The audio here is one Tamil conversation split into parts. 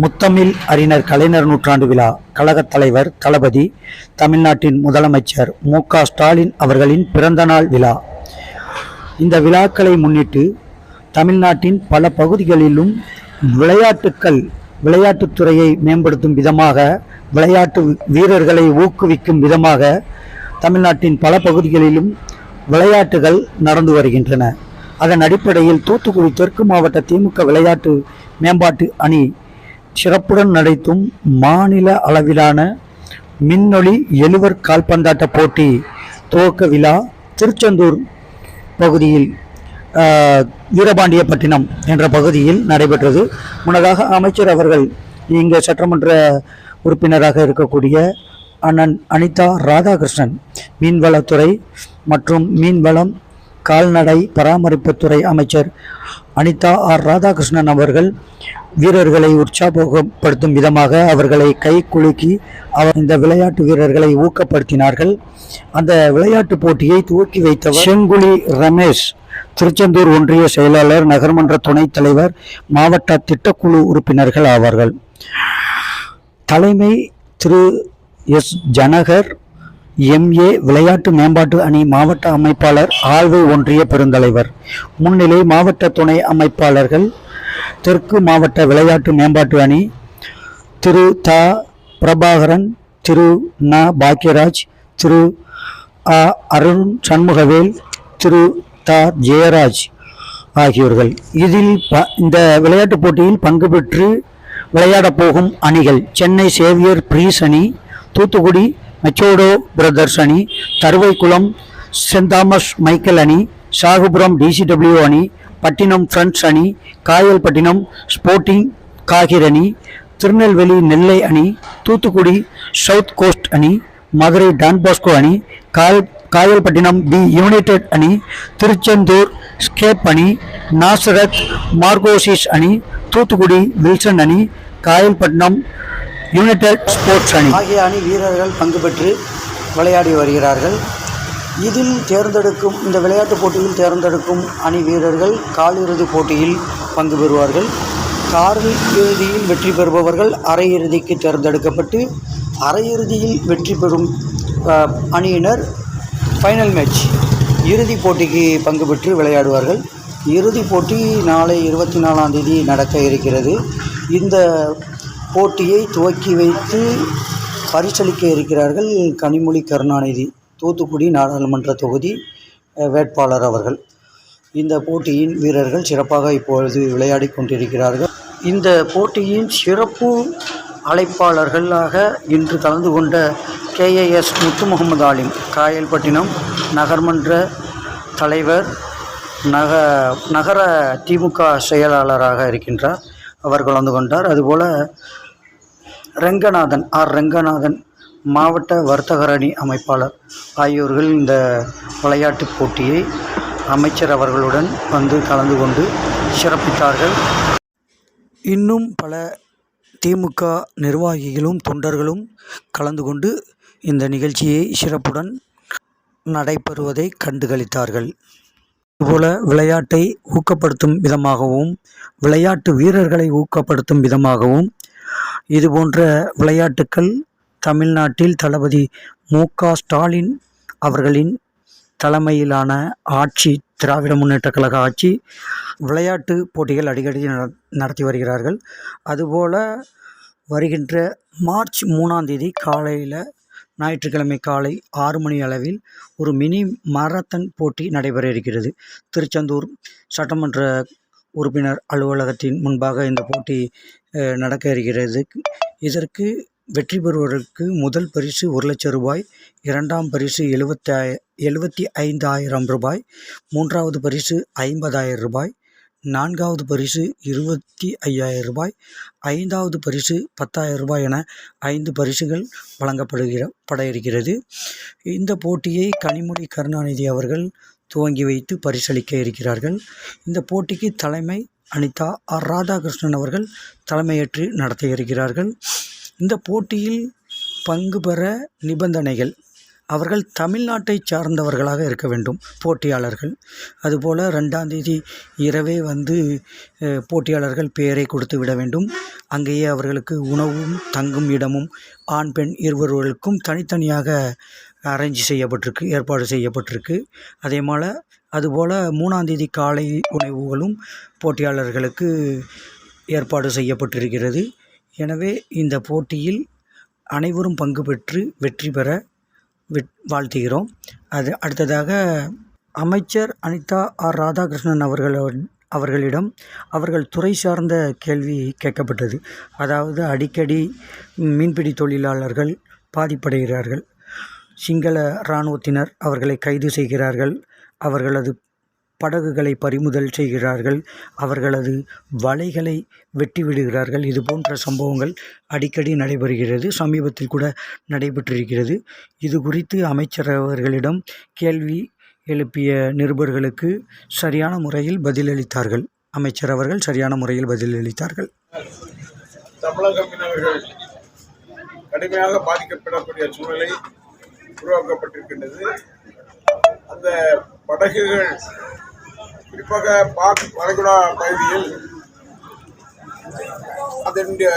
முத்தமிழ் அறிஞர் கலைஞர் நூற்றாண்டு விழா கழகத் தலைவர் தளபதி தமிழ்நாட்டின் முதலமைச்சர் மு. ஸ்டாலின் அவர்களின் பிறந்தநாள் விழா. இந்த விழாக்களை முன்னிட்டு தமிழ்நாட்டின் பல பகுதிகளிலும் விளையாட்டுக்கள் விளையாட்டுத்துறையை மேம்படுத்தும் விதமாக விளையாட்டு வீரர்களை ஊக்குவிக்கும் விதமாக தமிழ்நாட்டின் பல பகுதிகளிலும் விளையாட்டுகள் நடந்து வருகின்றன. அதன் அடிப்படையில் தூத்துக்குடி தெற்கு மாவட்ட திமுக விளையாட்டு மேம்பாட்டு அணி சிறப்புடன் நடைத்தும் மாநில அளவிலான மின்னொளி எழுவர் கால்பந்தாட்ட போட்டி துவக்க விழா திருச்செந்தூர் பகுதியில் வீரபாண்டியப்பட்டினம் என்ற பகுதியில் நடைபெற்றது. முன்னதாக அமைச்சர் அவர்கள் இங்கு சட்டமன்ற உறுப்பினராக இருக்கக்கூடிய அண்ணன் அனிதா ராதாகிருஷ்ணன் மீன்வளத்துறை மற்றும் மீன்வளம் கால்நடை பராமரிப்புத்துறை அமைச்சர் அனிதா ஆர் ராதாகிருஷ்ணன் அவர்கள் வீரர்களை உற்சாகப்படுத்தும் விதமாக அவர்களை கை குலுக்கி அவர் இந்த விளையாட்டு வீரர்களை ஊக்கப்படுத்தினார்கள். அந்த விளையாட்டு போட்டியை துவக்கி வைத்தவர் செங்குழி ரமேஷ் திருச்செந்தூர் ஒன்றிய செயலாளர் நகர்மன்ற துணைத் தலைவர் மாவட்ட திட்டக்குழு உறுப்பினர்கள் ஆவார்கள். தலைமை திரு எஸ் ஜனகர் எம்ஏ விளையாட்டு மேம்பாட்டு அணி மாவட்ட அமைப்பாளர் ஆழ்வு ஒன்றிய பெருந்தலைவர். முன்னிலை மாவட்ட துணை அமைப்பாளர்கள் தெற்கு மாவட்ட விளையாட்டு மேம்பாட்டு அணி திரு த. பிரபாகரன் திரு ந. பாக்யராஜ் திரு அ. அருண் சண்முகவேல் திரு த. ஜெயராஜ் ஆகியோர்கள். இதில் ப இந்த விளையாட்டுப் போட்டியில் பங்கு பெற்று விளையாடப் போகும் அணிகள் சென்னை சேவியர் பிரீஸ் அணி தூத்துக்குடி மெச்சோடோ பிரதர்ஸ் அணி தருவைக்குளம் சென்ட் தாமஸ் மைக்கேல் அணி சாகுபுரம் டிசிடபிள்யூ அணி பட்டினம் ஃப்ரெண்ட்ஸ் அணி காயல்பட்டினம் ஸ்போர்ட்டிங் காகிர் அணி திருநெல்வேலி நெல்லை அணி தூத்துக்குடி சவுத் கோஸ்ட் அணி மதுரை டான்பாஸ்கோ அணி கால் காயல்பட்டினம் தி யுனைடெட் அணி திருச்செந்தூர் ஸ்கேப் அணி நாசரத் மார்கோசிஸ் அணி தூத்துக்குடி வில்சன் அணி காயல்பட்டினம் யுனைடெட் ஸ்போர்ட்ஸ் அணி ஆகிய அணி வீரர்கள் பங்கு பெற்று விளையாடி வருகிறார்கள். இதில் தேர்ந்தெடுக்கும் இந்த விளையாட்டுப் போட்டியில் தேர்ந்தெடுக்கும் அணி வீரர்கள் காலிறுதிப் போட்டியில் பங்கு பெறுவார்கள். காலில் இறுதியில் வெற்றி பெறுபவர்கள் அரையிறுதிக்கு தேர்ந்தெடுக்கப்பட்டு அரையிறுதியில் வெற்றி பெறும் அணியினர் ஃபைனல் மேட்ச் இறுதிப் போட்டிக்கு பங்கு பெற்று விளையாடுவார்கள். இறுதிப் போட்டி நாளை இருபத்தி நாலாம் தேதி நடக்க இருக்கிறது. இந்த போட்டியை துவக்கி வைத்து பரிசளிக்க இருக்கிறார்கள் கனிமொழி கருணாநிதி தூத்துக்குடி நாடாளுமன்ற தொகுதி வேட்பாளர் அவர்கள். இந்த போட்டியின் வீரர்கள் சிறப்பாக இப்பொழுது விளையாடி கொண்டிருக்கிறார்கள். இந்த போட்டியின் சிறப்பு அழைப்பாளர்களாக இன்று கலந்து கொண்ட கேஏஎஸ் முத்து முகமது ஆலிம் காயல்பட்டினம் நகர்மன்ற தலைவர் நக நகர திமுக செயலாளராக இருக்கின்றார். அவர் கலந்து கொண்டார். அதுபோல் ரெங்கநாதன் ஆர். ரெங்கநாதன் மாவட்ட வர்த்தகர் அணி அமைப்பாளர் ஆகியோர்கள் இந்த விளையாட்டுப் போட்டியை அமைச்சர் அவர்களுடன் வந்து கலந்து கொண்டு சிறப்பித்தார்கள். இன்னும் பல திமுக நிர்வாகிகளும் தொண்டர்களும் கலந்து கொண்டு இந்த நிகழ்ச்சியை சிறப்புடன் நடைபெறுவதை கண்டுகளித்தார்கள். போல விளையாட்டை ஊக்கப்படுத்தும் விதமாகவும் விளையாட்டு வீரர்களை ஊக்கப்படுத்தும் விதமாகவும் இதுபோன்ற விளையாட்டுக்கள் தமிழ்நாட்டில் தளபதி மு ஸ்டாலின் அவர்களின் தலைமையிலான ஆட்சி திராவிட முன்னேற்ற கழக ஆட்சி விளையாட்டு போட்டிகள் அடிக்கடி நட- நடத்தி வருகிறார்கள். அதுபோல் வருகின்ற மார்ச் மூணாம் தேதி காலையில் ஞாயிற்றுக்கிழமை காலை ஆறு மணி அளவில் ஒரு மினி மாரத்தான் போட்டி நடைபெற இருக்கிறது. திருச்செந்தூர் சட்டமன்ற உறுப்பினர் அலுவலகத்தின் முன்பாக இந்த போட்டி நடக்க இருக்கிறது. இதற்கு வெற்றி பெறுவதற்கு முதல் பரிசு ஒரு லட்சம் ரூபாய் இரண்டாம் பரிசு எழுபத்தி எழுபத்தி ஐந்தாயிரம் ரூபாய் மூன்றாவது பரிசு ஐம்பதாயிரம் ரூபாய் நான்காவது பரிசு இருபத்தி ஐயாயிரம் ரூபாய் ஐந்தாவது பரிசு பத்தாயிரம் ரூபாய் என ஐந்து பரிசுகள் வழங்கப்படுகிற பட இருக்கிறது இந்த போட்டியை கனிமொழி கருணாநிதி அவர்கள் துவங்கி வைத்து பரிசளிக்க இருக்கிறார்கள். இந்த போட்டிக்கு தலைமை அனிதா ஆர் ராதாகிருஷ்ணன் அவர்கள் தலைமையேற்று நடத்த இருக்கிறார்கள். இந்த போட்டியில் பங்கு பெற நிபந்தனைகள் அவர்கள் தமிழ்நாட்டை சார்ந்தவர்களாக இருக்க வேண்டும் போட்டியாளர்கள். அதுபோல் ரெண்டாம் தேதி இரவே வந்து போட்டியாளர்கள் பெயரை கொடுத்து விட வேண்டும். அங்கேயே அவர்களுக்கு உணவும் தங்கும் இடமும் ஆண் பெண் இருவர்களுக்கும் தனித்தனியாக அரேஞ்ச் செய்யப்பட்டிருக்கு ஏற்பாடு செய்யப்பட்டிருக்கு. அதே போல் அதுபோல் மூணாம் தேதி காலை உணவுகளும் போட்டியாளர்களுக்கு ஏற்பாடு செய்யப்பட்டிருக்கிறது. எனவே இந்த போட்டியில் அனைவரும் பங்கு பெற்று வெற்றி பெற வாழ்த்துகிறோம். அது அடுத்ததாக அமைச்சர் அனிதா ஆர் ராதாகிருஷ்ணன் அவர்கள அவர்களிடம் அவர்கள் துறை சார்ந்த கேள்வி கேட்கப்பட்டது. அதாவது அடிக்கடி மீன்பிடி தொழிலாளர்கள் பாதிப்படைகிறார்கள். சிங்கள இராணுவத்தினர் அவர்களை கைது செய்கிறார்கள். அவர்களது படகுகளை பறிமுதல் செய்கிறார்கள். அவர்களது வலைகளை வெட்டி விடுகிறார்கள் இது போன்ற சம்பவங்கள் அடிக்கடி நடைபெறுகிறது. சமீபத்தில் கூட நடைபெற்றிருக்கிறது. இது குறித்து அமைச்சர் அவர்களிடம் கேள்வி எழுப்பிய நிருபர்களுக்கு சரியான முறையில் பதிலளித்தார்கள். அமைச்சர் அவர்கள் சரியான முறையில் பதிலளித்தார்கள். தமிழக மீனவர்கள் கடுமையாக பாதிக்கப்படக்கூடிய சூழ்நிலை உருவாக்கப்பட்டிருக்கின்றது. அந்த படகுகள் குறிப்பாக பாக் வளைகுடா பகுதியில் அதனுடைய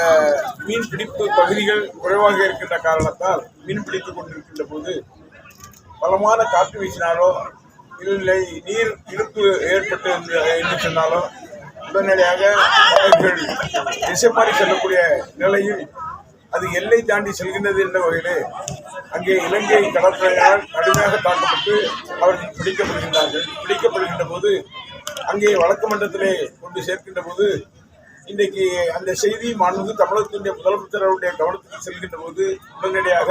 மீன் பிடிப்பு பகுதிகள் குறைவாக இருக்கின்ற காரணத்தால் மீன் பிடித்துக் கொண்டிருக்கின்ற போது பலமான காற்று வீசினாலோ இல்லை நீர் இருப்பு ஏற்பட்டு என்று சொன்னாலோ உடனடியாக படகுகள் திசை செல்லக்கூடிய நிலையில் அது எல்லை தாண்டி செல்கின்றது என்ற வகையிலே அங்கே இலங்கை கடற்கரையால் கடுமையாக தாக்கப்பட்டு அவர்கள் பிடிக்கப்படுகின்றார்கள். பிடிக்கப்படுகின்ற போது அங்கே வழக்கு மன்றத்திலே கொண்டு சேர்க்கின்ற போது இன்றைக்கு அந்த செய்தி மாண்பு தமிழகத்தினுடைய முதலமைச்சருடைய கவனத்துக்கு செல்கின்ற போது உடனடியாக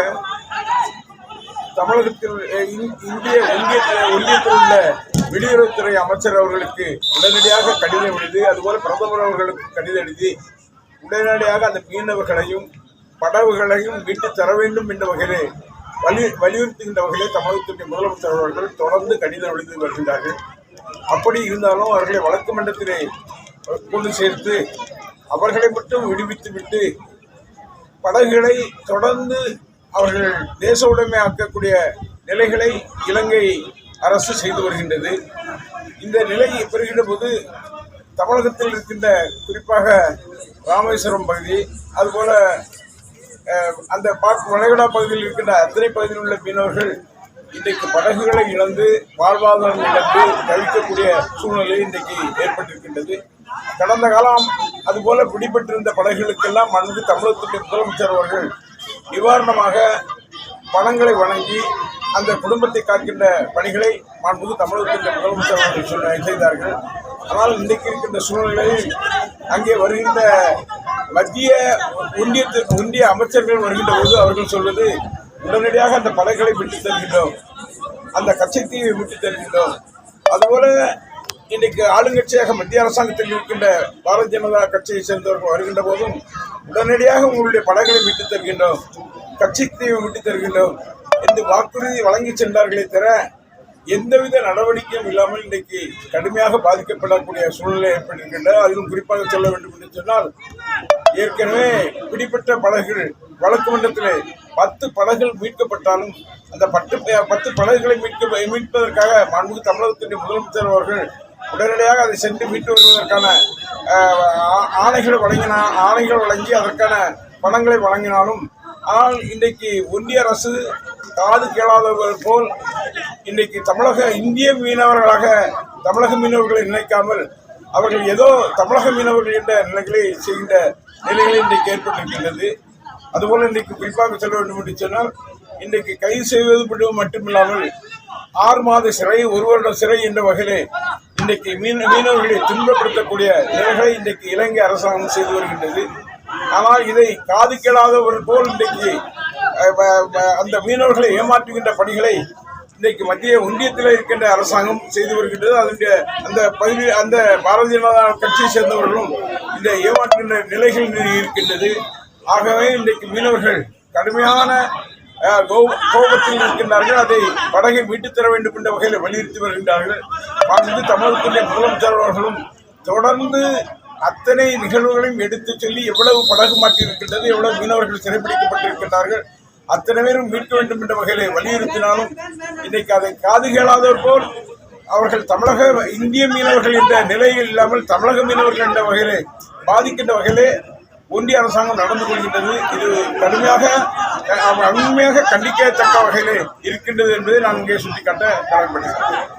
தமிழகத்தில் இந்திய ஒன்றியத்தில் ஒன்றியத்தில் உள்ள வெளியுறவுத்துறை அமைச்சர் அவர்களுக்கு உடனடியாக கடிதம் எழுதி அதுபோல பிரதமர் அவர்களுக்கு கடிதம் எழுதி உடனடியாக அந்த மீனவர்களையும் படகுகளையும் மீட்டு தர வேண்டும் என்ற வகையிலே வலி வலியுறுத்துகின்ற வகையிலே தமிழகத்தினுடைய முதலமைச்சர் அவர்கள் தொடர்ந்து கடிதம் எழுதி வருகின்றார்கள். அப்படி இருந்தாலும் அவர்களை வழக்கு மன்றத்திலே கொண்டு சேர்த்து அவர்களை மட்டும் விடுவித்து விட்டு படகுகளை தொடர்ந்து அவர்கள் தேச உடைமை ஆக்கக்கூடிய நிலைகளை இலங்கை அரசு செய்து வருகின்றது. இந்த நிலை பெறுகின்ற போது தமிழகத்தில் இருக்கின்ற குறிப்பாக ராமேஸ்வரம் பகுதி அதுபோல அந்த பாக் வளைகுடா பகுதியில் இருக்கின்ற அத்தனை பகுதியில் உள்ள மீனவர்கள் இன்றைக்கு படகுகளை இழந்து வாழ்வாதாரம் இழந்து தவிக்கக்கூடிய சூழ்நிலை இன்றைக்கு ஏற்பட்டிருக்கின்றது. கடந்த காலம் அதுபோல பிடிபட்டிருந்த படகுகளுக்கெல்லாம் மனது தமிழகத்துடைய முதலமைச்சர் அவர்கள் நிவாரணமாக பணங்களை வழங்கி அந்த குடும்பத்தை காக்கின்ற பணிகளை மாண்புமிகு தமிழகத்தின் முதலமைச்சர் அவர்கள் சொன்ன செய்தார்கள். ஆனால் இன்றைக்கு இருக்கின்ற சூழ்நிலையில் அங்கே வருகின்ற மத்திய ஒன்றியத்து ஒன்றிய அமைச்சர்கள் வருகின்ற போது அவர்கள் சொல்வது உடனடியாக அந்த படைகளை விட்டு தருகின்றோம். அந்த கச்சத்தீவை விட்டு தருகின்றோம். அதுபோல இன்றைக்கு ஆளுங்கட்சியாக மத்திய அரசாங்கத்தில் இருக்கின்ற பாரதிய ஜனதா கட்சியை சேர்ந்தவர்கள் வருகின்ற போதும் உடனடியாக உங்களுடைய படைகளை விட்டு தருகின்றோம். கட்சித்தீவை விட்டு தருகின்றோம். என்று வாக்குறுதி வழங்கி சென்றார்களே தவிர எந்தவித நடவடிக்கையும் இல்லாமல் இன்றைக்கு கடுமையாக பாதிக்கப்படக்கூடிய சூழ்நிலை ஏற்பட்டிருக்கின்றன. அதிலும் குறிப்பாக சொல்ல வேண்டும் என்று சொன்னால் ஏற்கனவே பிடிப்பட்ட படகுகள் வழக்கு மன்றத்திலே பத்து படகுகள் மீட்கப்பட்டாலும் அந்த பத்து பத்து படகுகளை மீட்க மீட்பதற்காக மாண்புமிகு தமிழகத்தினுடைய முதலமைச்சர் அவர்கள் உடனடியாக அதை சென்று மீட்டு வருவதற்கான ஆ- ஆணைகள் வழங்கினா ஆணைகள் வழங்கி அதற்கான பணங்களை வழங்கினாலும் ஆனால் இன்றைக்கு ஒன்றிய அரசு காது கேளாதவர்கள் போல் இன்றைக்கு தமிழக இந்திய மீனவர்களாக தமிழக மீனவர்களை நினைக்காமல் அவர்கள் ஏதோ தமிழக மீனவர்கள் என்ற நிலைகளை செய்கின்ற நிலைகளை இன்றைக்கு ஏற்பட்டிருக்கின்றது. அதுபோல இன்றைக்கு குறிப்பாக சொல்ல வேண்டும் என்று சொன்னால் இன்றைக்கு கைது செய்வது மட்டும் மட்டுமில்லாமல் ஆறு மாத சிறை ஒரு வருட சிறை என்ற வகையிலே இன்றைக்கு மீன் மீனவர்களை துன்பப்படுத்தக்கூடிய நிலைகளை இன்றைக்கு இலங்கை அரசாங்கம் செய்து வருகின்றது. ஆனால் இதை காது கேளாதவர்கள் போல் இன்றைக்கு அந்த மீனவர்களை ஏமாற்றுகின்ற பணிகளை இன்றைக்கு மத்திய ஒன்றியத்தில் இருக்கின்ற அரசாங்கம் செய்து வருகின்றது. அதனுடைய அந்த பகுதி அந்த பாரதிய ஜனதா கட்சியை சேர்ந்தவர்களும் இந்த ஏமாற்றுகின்ற நிலைகள் இருக்கின்றது. ஆகவே இன்றைக்கு மீனவர்கள் கடுமையான கோபத்தில் இருக்கின்றார்கள் அதை படகை மீட்டுத் தர வேண்டும் என்ற வகையில் வலியுறுத்தி வருகின்றார்கள். மாண்புமிகு தமிழகத்தினுடைய முதலமைச்சர் அவர்களும் தொடர்ந்து அத்தனை நிகழ்வுகளையும் எடுத்துச் சொல்லி எவ்வளவு படகு மாற்றியிருக்கின்றது இருக்கின்றது எவ்வளவு மீனவர்கள் சிறைப்பிடிக்கப்பட்டிருக்கின்றார்கள் அத்தனை பேரும் மீட்க வேண்டும் என்ற வகையிலே வலியுறுத்தினாலும் இன்னைக்கு அதை காது கேளாதவர் போல் அவர்கள் தமிழக இந்திய மீனவர்கள் என்ற நிலையில் இல்லாமல் தமிழக மீனவர்கள் என்ற வகையிலே பாதிக்கின்ற வகையிலே ஒன்றிய அரசாங்கம் நடந்து கொள்கின்றது. இது கடுமையாக அஹ், கண்டிக்கத்தக்க வகையிலே இருக்கின்றது என்பதை நான் இங்கே சுட்டிக்காட்ட கடன்படுகிறேன்